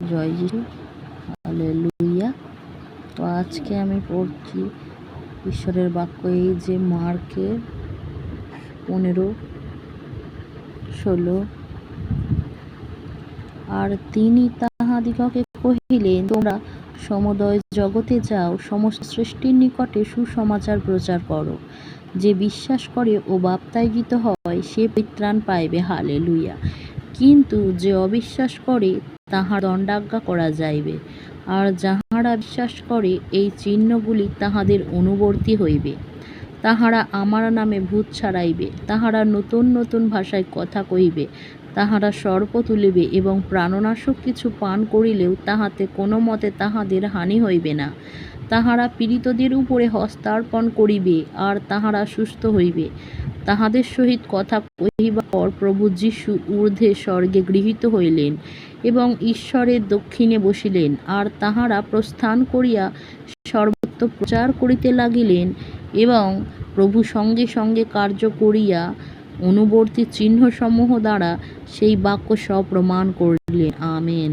জয় যিশু। হালেলুয়া। তো আজকে আমি পড়ছি ঈশ্বরের বাক্য এই যে মার্কের পনেরো, ষোলো। আর তিনি তাহাদিগকে কহিলেন, তোমরা সমুদয় জগতে যাও, সমস্ত সৃষ্টির নিকটে সুসমাচার প্রচার করো। যে বিশ্বাস করে ও বাপ্তায়িত হয়, সে পরিত্রাণ পাইবে। হালে লুইয়া কিন্তু যে অবিশ্বাস করে, তাহার দণ্ডাজ্ঞা করা যাইবে। আর যাহারা বিশ্বাস করে, এই চিহ্নগুলি তাহাদের অনুবর্তী হইবে। তাহারা আমার নামে ভূত ছাড়াইবে, তাহারা নতুন নতুন ভাষায় কথা কহিবে তাহারা সর্প তুলিবে এবং প্রাণনাশক কিছু পান করিলেও তাহাতে কোনো মতে তাহাদের হানি হইবে না। তাহারা পীড়িতদের উপরে হস্তার্পণ করিবে আর তাহারা সুস্থ হইবে। তাহাদের সহিত কথা কহিবার পর প্রভু যীশু ঊর্ধ্বে স্বর্গে গৃহীত হইলেন এবং ঈশ্বরের দক্ষিণে বসিলেন আর তাহারা প্রস্থান করিয়া সর্বত্র প্রচার করিতে লাগিলেন এবং প্রভু সঙ্গে সঙ্গে কার্য করিয়া অনুবর্তী চিহ্নসমূহ দ্বারা সেই বাক্য সপ্রমাণ করিলেন। আমেন।